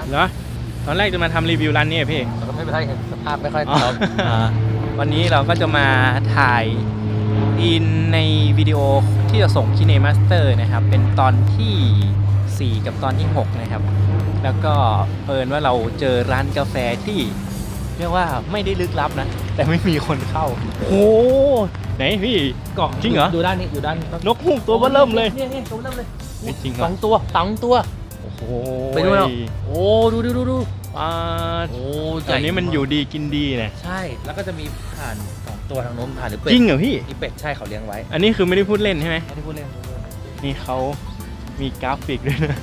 ครับเหรอตอนแรกจะมาทำรีวิวร้านนี้อะพี่ แต่ก็ไม่เป็นไรเห็นสภาพไม่ค่อยอ๋อ พร้อมอ่าวันนี้เราก็จะมาถ่ายอินในวิดีโอที่จะส่งคินเนมาสเตอร์นะครับ เป็นตอนทีสี่ 4 กับตอนที่ 6 นะครับ แล้วก็เอิญว่าเราเจอร้านกาแฟที่ เรียกว่าไม่ได้ลึกลับนะ แต่ไม่มีคนเข้า โอ้ไหนพี่เกาะจริงเหรอ ดูด้านนี้อยู่ด้านนกฮูกตัวเบ้อเริ่มเลย นี่นี่ตัวเริ่มเลยเฮ้ยจริงเหรสอองตัวสองตัว โอ้โหไปดูแล้วโอ้ดูดูดูดูอ่าโอ้ตอนนี้มันอยู่ดีกินดีนะใช่แล้วก็จะมีผ่านสองตัวทางโน้นผ่านหรือเป็ดจริงเหรอพี่นี่เป็ดใช่เขาเลี้ยงไว้ อันนี้คือไม่ได้พูดเล่นใช่ไหมไม่ได้พูดเล่นนี่เขามีกราฟิกด้วยนะ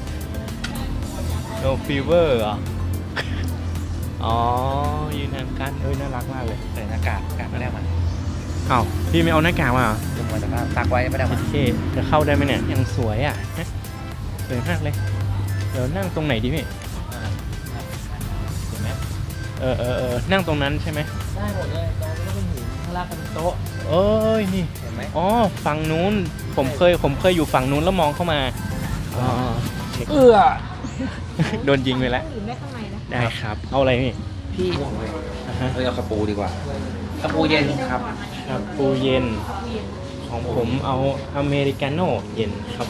โนฟีเวอร์เหรออ๋อยืนทางกันเอ้ยน่ารักมากเลยใส่หน้ากากหน้ากากไม่ได้มาเอ้าพี่ไม่เอาหน้ากากมาเหรอลงมาจากบ้านตากไว้ไม่ได้มาโอเคจะเข้าได้ไหมเนี่ยยังสวยอะฮะสวยมากเลยเดี๋ยวนั่งตรงไหนดีพี่อ่าเห็นไหมเออเออเออนั่งตรงนั้นใช่ไหมได้หมดเลยตรงนี้ก็เป็นหินข้างล่างก็เป็นโต๊ะเอ้ยนี่เห็นไหมอ๋อฝั่งนู้นผมเคยผมเคยอยู่ฝั่งนู้นแล้วมองเข้ามาอ๋อเอื้อโดนยิงไปแล้วดื่มได้ข้างในนะได้ครับ เอาอะไรพี่พี่ห่วงเลยอ่าฮะเราเอาคาปูดีกว่าคาปูเย็นครับครับปูเย็นเวียนของผมเอาอเมริกาโน่เย็นครับ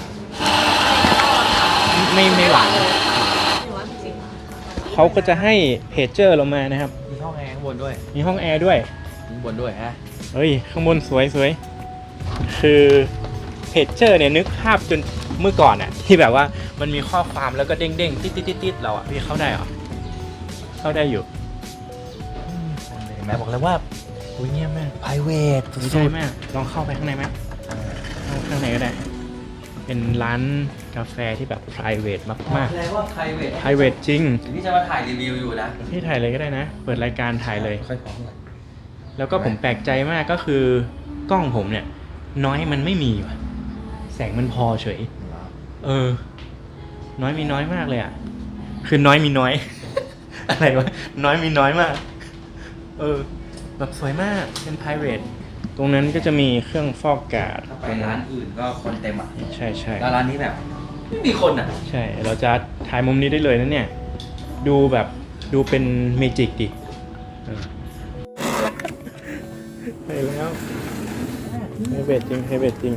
ไม่ไม่หวานหรือว่าจริงเขาก็จะให้เพจเจอร์เรามานะครับ มีห้องแอร์ข้างบนด้วยมีห้องแอร์ด้วยข้างบนด้วยฮะเฮ้ยข้างบนสวยสวยคือเพจเจอร์เนี่ยนึกภาพจนเมื่อก่อนอะที่แบบว่ามันมีข้อความแล้วก็เด้งเด้งๆติดติดติดติดเราอะพี่เข้าได้เหรอเข้าได้อยู่เห็นไหมบอกแล้วว่าอุ้ยเงียบมาก private สนใจมากลองเข้าไปข้างในไหมเข้าข้างในก็ได้ เป็นร้าน กาแฟที่แบบ private มากแสดงว่า private ๆ private จริงนี่จะมาถ่ายรีวิวอยู่นะพี่ถ่ายเลยก็ได้นะ เปิดรายการถ่ายเลย ค่อยพร้อมเลยแล้วก็ผมแปลกใจมากก็คือกล้องผมเนี่ย น้อยมันไม่มีว่ะ แสงมันพอเฉย เออ น้อยมีน้อยมากเลยอะ คือน้อยมีน้อย อะไรวะ น้อยมีน้อยมาก เออ แบบสวยมากเป็น private ตรงนั้นก็จะมีเครื่องฟอกอากาศถ้าไปร้านอื่นก็คนเต็มอะ ใช่ใช่แล้วร้านนี้แบบ ไม่มีคนอะ ใช่ เราจะถ่ายมุมนี้ได้เลยนะเนี่ย ดูแบบดูเป็นเมจิกดิเออไปแล้วไฮเบตจริงไฮเบตจริง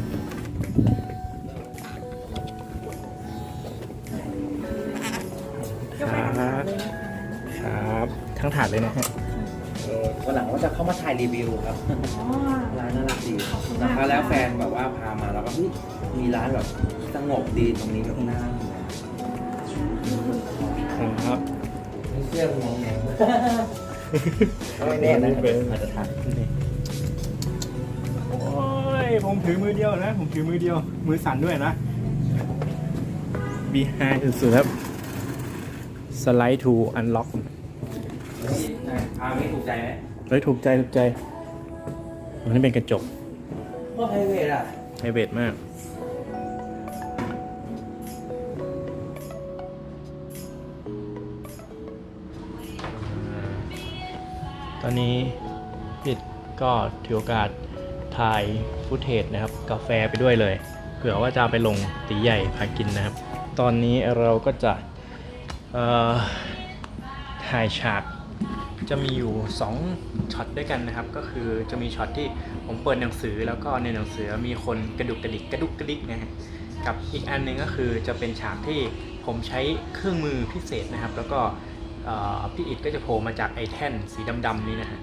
ครับครับทั้งถาดเลยนะฮะวันหลังว่าจะเข้ามาถ่ายรีวิวครับ ร้านน่ารักดีแล้วแล้วแฟนแบบว่าพามาแล้วก็เฮ้ย มีร้านแบบสงบดีตรงนี้แบบน่ารักดีนะครับไม่เชื่อมองแงไม่แน่นะอาจจะถ่ายโอ้ยผมถือมือเดียวนะ ผมถือมือเดียว มือสั่นด้วยนะ behind สุดๆครับ slide to unlock พาไม่ถูกใจไหมเฮ้ยถูกใจถูกใจอันนี้เป็นกระจกว่าไพรเวทอะไฮเบตมาก นนี้ปิดก็ถือโอกาสถ่ายฟุตเทจนะครับ กาแฟไปด้วยเลยเผื่อว่าจะไปลงตีใหญ่พากินนะครับ ตอนนี้เราก็จะถ่ายฉากจะมีอยู่2ช็อตด้วยกันนะครับ ก็คือจะมีช็อตที่ผมเปิดหนังสือแล้วก็ในหนังสือมีคนกระดุกกระดิกกระดุกกระดิกนะฮะกับอีกอันหนึ่งก็คือจะเป็นฉากที่ผมใช้เครื่องมือพิเศษนะครับ แล้วก็ พี่อิดก็จะโผล่มาจากไอแท่นสีดำๆนี้นะฮะ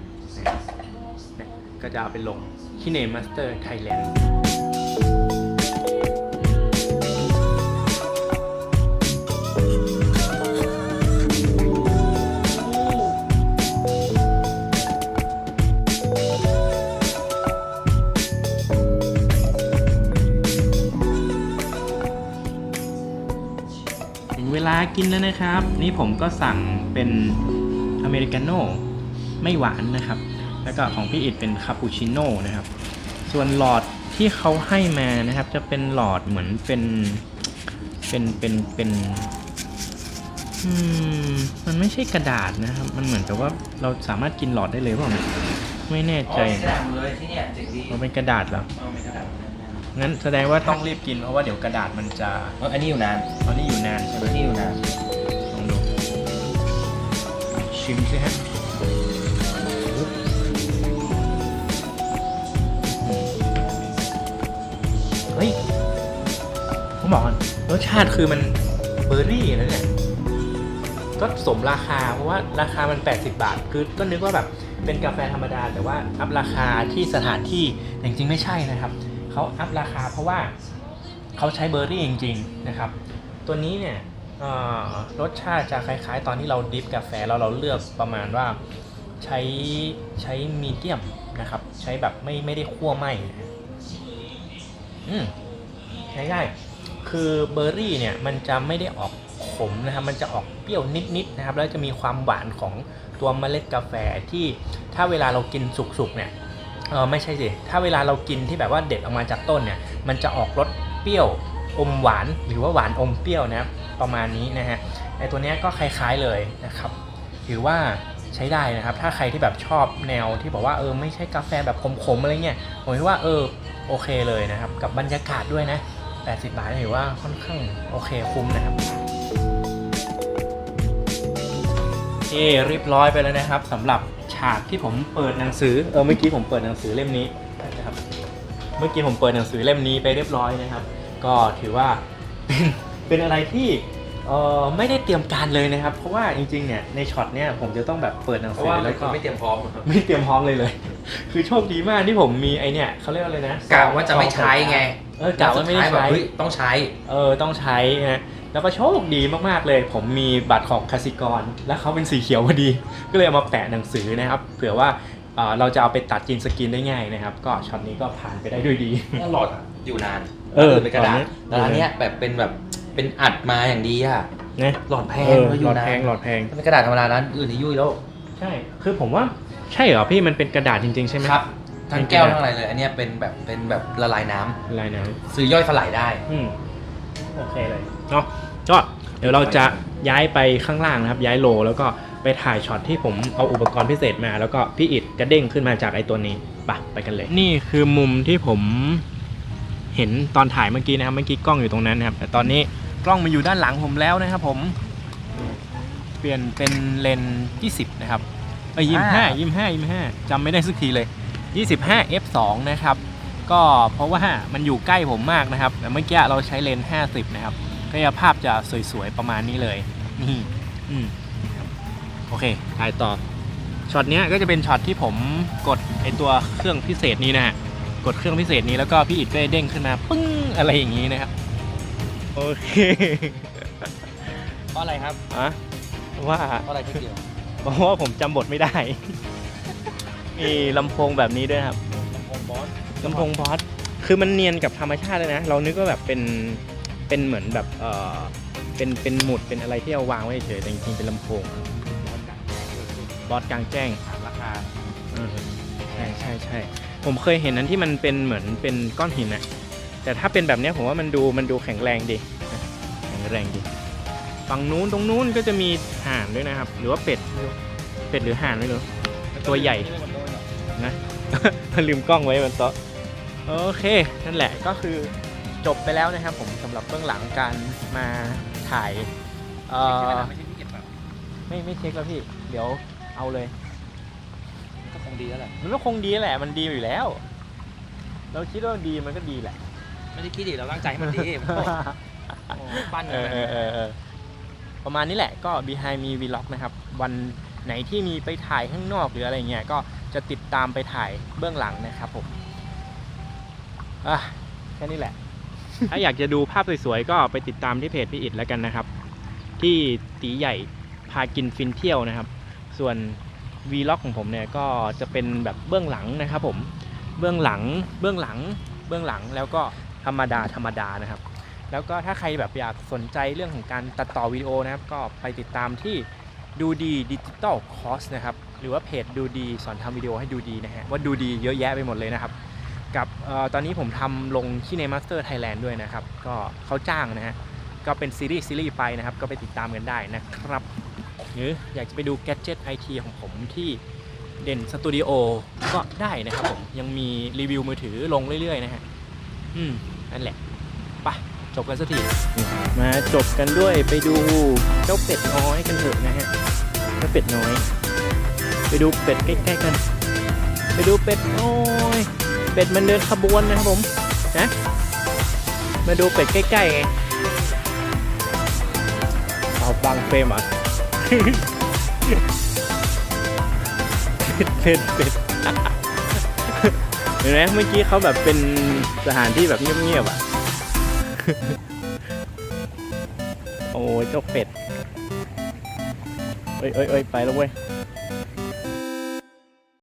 ก็จะเอาไปลงที่เนมมาสเตอร์ไทยแลนด์ากินแล้วนะครับ นี่ผมก็สั่งเป็นอเมริกาโน่ไม่หวานนะครับ แล้วก็ของพี่อิดเป็นคาปูชิโน่นะครับ ส่วนหลอดที่เขาให้มานะครับ จะเป็นหลอดเหมือนเป็นเป็นเป็นเป็นอืมมันไม่ใช่กระดาษนะครับ มันเหมือนกับว่าเราสามารถกินหลอดได้เลยเปล่าเนี่ยไม่แน่ใจแสดงเลยที่เนี่ยเจ๋งดีมันเป็นกระดาษเหรอ เอาไม่กระดาษ งั้นแสดงว่าต้องรีบกินเพราะว่าเดี๋ยวกระดาษมันจะเอออันนี้อยู่นานตอนนี้อยู่นานใช่ไหมอันนี้อยู่นานลองดูชิมสิฮะเฮ้ยผมบอกก่อนรสชาติคือมันเบอร์รี่นะเนี่ยก็สมราคา เพราะว่าราคามัน 80 บาท คือก็นึกว่าแบบเป็นกาแฟธรรมดา แต่ว่าอัพราคาที่สถานที่แต่จริงๆไม่ใช่นะครับ เขาอัพราคาเพราะว่าเขาใช้เบอร์รี่จริง ๆนะครับ ตัวนี้เนี่ยรสชาติจะคล้ายๆ ตอนที่เราดิฟกาแฟแล้วเราเลือกประมาณว่าใช้ใช้มีเดียมนะครับ ใช้แบบไม่ไม่ได้คั่วไหมอืมใช้ได้คือเบอร์รี่เนี่ยมันจะไม่ได้ออกขมนะครับ มันจะออกเปรี้ยวนิดๆนะครับ แล้วจะมีความหวานของตัวเมล็ดกาแฟที่ถ้าเวลาเรากินสุกๆเนี่ย เออไม่ใช่สิ ถ้าเวลาเรากินที่แบบว่าเด็ดออกมาจากต้นเนี่ย มันจะออกรสเปรี้ยวอมหวานหรือว่าหวานอมเปรี้ยวนะประมาณนี้นะฮะไอตัวเนี้ยก็คล้ายๆเลยนะครับถือว่าใช้ได้นะครับ ถ้าใครที่แบบชอบแนวที่บอกว่าเออไม่ใช่กาแฟแบบขมๆอะไรเงี้ยผมคิดว่าเออโอเคเลยนะครับ กับบรรยากาศด้วยนะ 80 บาทถือว่าค่อนข้างโอเคคุ้มนะครับ เอเรียบร้อยไปแล้วนะครับสำหรับฉากที่ผมเปิดหนังสือเออเมื่อกี้ผมเปิดหนังสือเล่มนี้นะครับเมื่อกี้ผมเปิดหนังสือเล่มนี้ไปเรียบร้อยนะครับ ก็ถือว่าเป็นเป็นอะไรที่เออไม่ได้เตรียมการเลยนะครับ เพราะว่าจริงๆเนี่ยในช็อตเนี่ยผมจะต้องแบบเปิดหนังเพสืราะอว่าแล้วก็ไม่เตรียมพร้อมครับไม่เตรียมพร้อมเลยเลย คือโชคดีมากที่ผมมีไอเนี่ยเขาเรียกว่าอะไรนะกะว่าจะไม่ใช้ไงเออกะว่าไม่ได้สุท้ยแบบใช้ เฮ้ยต้องใช้ เออต้องใช้นะ แล้วก็โชคดีมากๆเลย ผมมีบัตรของคสิกร แล้วเขาเป็นสีเขียวพอดี ก็เลยเอามาแปะหนังสือนะครับ เผื่อว่าเอ่อเราจะเอาไปตัดจินสกินได้ง่ายนะครับ ก็ช็อตนี้ก็ผ่านไปได้ด้วยดีหลอดอยู่นานเออเป็นกระดาษหลอดนี้แต่อันเนี้ยแบบเป็นแบบเป็นอัดมาอย่างดีอะนะหลอดแพเองอด้วยอหลยู่อดนานแพงหลอดแพงถ้าเป็นกระดาษธรรมดานั้นอื่นนี่ยุ่ยแล้วใช่คือผมว่าใช่เหรอพี่มันเป็นกระดาษจริงๆใช่ไหมครับทั้งแก้วทั้งอะไรเลย อันเนี้ยเป็นแบบเป็นแบบละลายน้ำลายน้ซื้อย่อยสลายได้ำอืมโอเคเลย เนาะก็เดี๋ยวเราจะย้ายไปข้างล่างนะครับ ย้ายโลแล้วก็ไปถ่ายช็อตที่ผมเอาอุปกรณ์พิเศษมา แล้วก็พี่อิดกระเด้งขึ้นมาจากไอ้ตัวนี้ไปไปกันเลย นี่คือมุมที่ผมเห็นตอนถ่ายเมื่อกี้นะครับ เมื่อกี้กล้องอยู่ตรงนั้นนะครับ แต่ตอนนี้กล้องมาอยู่ด้านหลังผมแล้วนะครับ ผม เปลี่ยนเป็นเลนส์20 นะครับเอ้ยยี่ห้ายี่ห้ายี่ห้าจำไม่ได้สักทีเลย 25 f 2นะครับ ก็เพราะว่ามันอยู่ใกล้ผมมากนะครับแต่เมื่อกี้เราใช้เลนส์50 นะครับ ก็จะภาพจะสวยๆประมาณนี้เลยนี่อืมโอเคถ่ายต่อช็อตเนี้ยก็จะเป็นช็อตที่ผมกดไอตัวเครื่องพิเศษนี้นะฮะกดเครื่องพิเศษนี้แล้วก็พี่อิดก็เด้งขึ้นมาปึ้งอะไรอย่างนี้นะครับโอเคเพราะอะไรครับอะว่าเพราะอะไรที่เดียวเพราะว่าผมจำบทไม่ได้ มีลำโพงแบบนี้ด้วยนะครับลำโพงบอสลำโพงบอสคือมันเนียนกับธรรมชาติเลยนะ เรานึกว่าแบบเป็น เป็นเหมือนแบบเออเป็นเป็นหมุดเป็นอะไรที่เอาวางไว้เฉยแต่จริงๆเป็นลำโพงบอสกลางแจ้งราคาเออใช่ใช่ใช่ผมเคยเห็นนั้นที่มันเป็นเหมือนเป็นก้อนหินนะแต่ถ้าเป็นแบบเนี้ยผมว่ามันดูมันดูแข็งแรงดีนะแข็งแรงดีฝั่งนู้นตรงนู้นก็จะมีห่านด้วยนะครับ หรือว่าเป็ดไม่รู้เป็ดหรือห่านไม่รู้ตัวใหญ่นะลืมกล้องไว้บนโต๊ะโอเค นั่นแหละก็คือ จบไปแล้วนะครับ ผมสำหรับเบื้องหลังการมาถ่ายเอ่อไม่ใช่ที่เก็บแบบไม่ไม่เช็คแล้วพี่ เดี๋ยวเอาเลย ก็คงดีแล้วแหละมันก็คงดีแหละ มันดีอยู่แล้ว เราคิดว่าดีมันก็ดีแหละ ไม่ได้คิดดิเราตั้งใจให้มันดีโอ้โหปั้นเอกันอเออเออเออประมาณนี้แหละก็ behind me vlog นะครับ วันไหนที่มีไปถ่ายข้างนอกหรืออะไรเงี้ยก็จะติดตามไปถ่ายเบื้องหลังนะครับผมอะแค่นี้แหละ ถ้าอยากจะดูภาพสวยๆก็ไปติดตามที่เพจพี่อิดแล้วกันนะครับ ที่ตีใหญ่พากินฟินเที่ยวนะครับ ส่วน vlog ของผมเนี่ยก็จะเป็นแบบเบื้องหลังนะครับ ผมเบื้องหลังเบื้องหลังเบื้องหลังแล้วก็ธรรมดาธรรมดานะครับ แล้วก็ถ้าใครแบบอยากสนใจเรื่องของการตัดต่อวิดีโอนะครับ ก็ไปติดตามที่ดูดีดิจิตอลคอร์สนะครับ หรือว่าเพจดูดีสอนทำวิดีโอให้ดูดีนะฮะว่าดูดีเยอะแยะไปหมดเลยนะครับ กับออตอนนี้ผมทำลงที่ใน Master Thailand ด้วยนะครับ ก็เขาจ้างนะฮะ ก็เป็นซีรีส์ซีรีส์ไปนะครับ ก็ไปติดตามกันได้นะครับ หรืออยากจะไปดู Gadget IT ของผมที่เด่นสตูดิโอก็ได้นะครับผม ยังมีรีวิวมือถือลงเรื่อยๆนะฮะ อืม นั่นแหละไปจบกันสักที มาจบกันด้วยไปดูเจ้าเป็ดน้อยกันเถอะนะฮะแล้วเป็ดน้อย ไปดูเป็ดใกล้ๆกัน ไปดูเป็ดโอ้ย เป็ดมันเดินขบวนนะครับผมนะมาดูเป็ดใกล้ๆไงเอาบังเฟรมอะเป็ดเป็ดเป็ดเห็นไหมเมื่อกี้เขาแบบเป็นสถานที่แบบเงียบๆอะ โอ้ยเจ้าเป็ดเอ้ยเอ้ยเอ้ยไปแล้วเว้ย